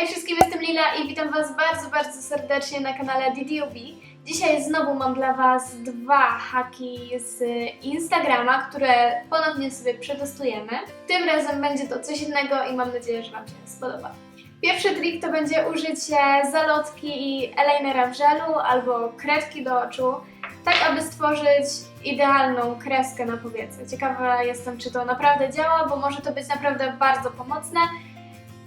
Hej wszystkim, jestem Lila i witam Was bardzo, bardzo serdecznie na kanale DDOB. Dzisiaj znowu mam dla Was dwa haki z Instagrama, które ponownie sobie przetestujemy. Tym razem będzie to coś innego i mam nadzieję, że Wam się spodoba. Pierwszy trik to będzie użycie zalotki i eyelinera w żelu albo kredki do oczu, tak aby stworzyć idealną kreskę na powiece. Ciekawa jestem, czy to naprawdę działa, bo może to być naprawdę bardzo pomocne.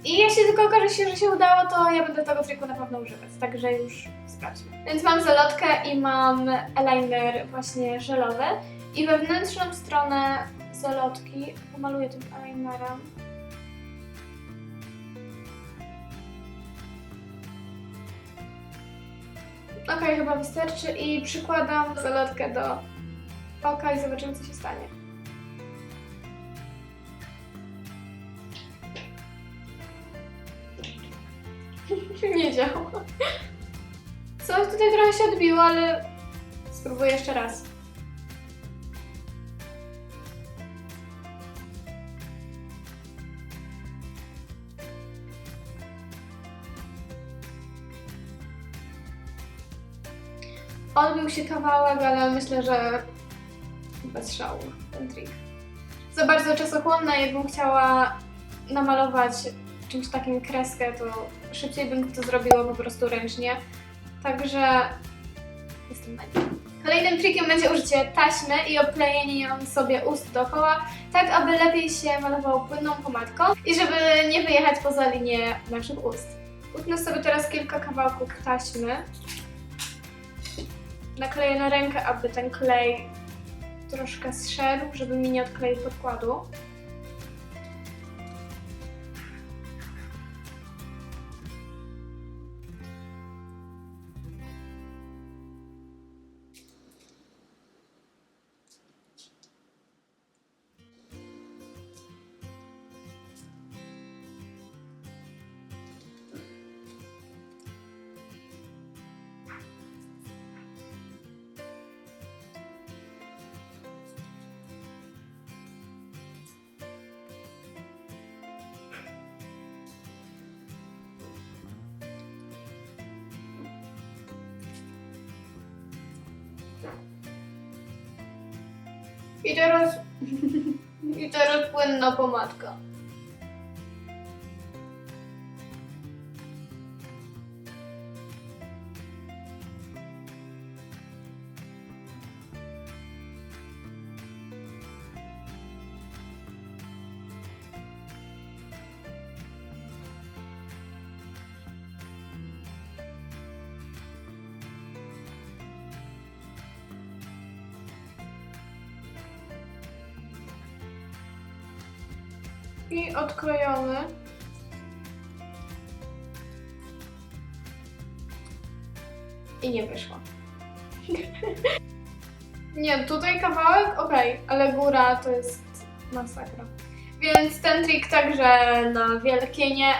I jeśli tylko okaże się, że się udało, to ja będę tego triku na pewno używać, także już sprawdźmy. Więc mam zalotkę i mam eyeliner właśnie żelowy i wewnętrzną stronę zalotki pomaluję tym eyelinerem. Okej, chyba wystarczy i przykładam zalotkę do oka i zobaczymy co się stanie. Nie działa. Coś tutaj trochę się odbiło, ale spróbuję jeszcze raz. Odbił się kawałek, ale myślę, że bez szału ten trik. Za bardzo czasochłonne, jakbym chciała namalować czymś takim kreskę, to szybciej bym to zrobiła po prostu ręcznie. Także jestem nim. Kolejnym trikiem będzie użycie taśmy i obklejenie ją sobie ust dookoła, tak aby lepiej się malowało płynną pomadką i żeby nie wyjechać poza linię naszych ust. Utnę sobie teraz kilka kawałków taśmy. Nakleję na rękę, aby ten klej troszkę zszedł, żeby mi nie odkleił podkładu. I teraz... I teraz płynna pomadka. I odklejony. I nie wyszło. nie, tutaj kawałek, okej, ale góra to jest masakra. Więc ten trik także na wielkie nie.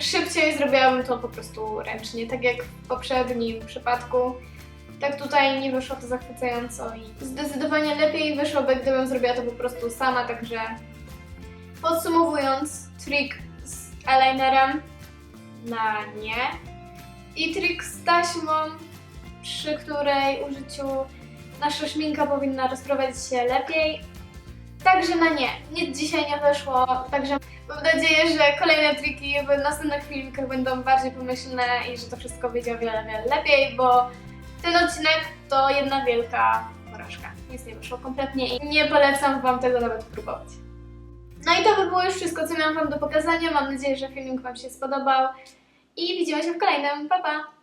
Szybciej zrobiłabym to po prostu ręcznie, tak jak w poprzednim przypadku. Tak tutaj nie wyszło to zachwycająco i zdecydowanie lepiej wyszłoby, gdybym zrobiła to po prostu sama, także Podsumowując, trik z eyelinerem na nie i trik z taśmą, przy której użyciu nasza szminka powinna rozprowadzić się lepiej. Także na nie. Nic dzisiaj nie wyszło, także mam nadzieję, że kolejne triki w następnych filmikach będą bardziej pomyślne i że to wszystko wyjdzie o wiele, wiele lepiej, bo ten odcinek to jedna wielka porażka. Nic nie wyszło kompletnie i nie polecam Wam tego nawet próbować. No i to by było już wszystko, co miałam Wam do pokazania. Mam nadzieję, że filmik Wam się spodobał. I widzimy się w kolejnym. Pa, pa!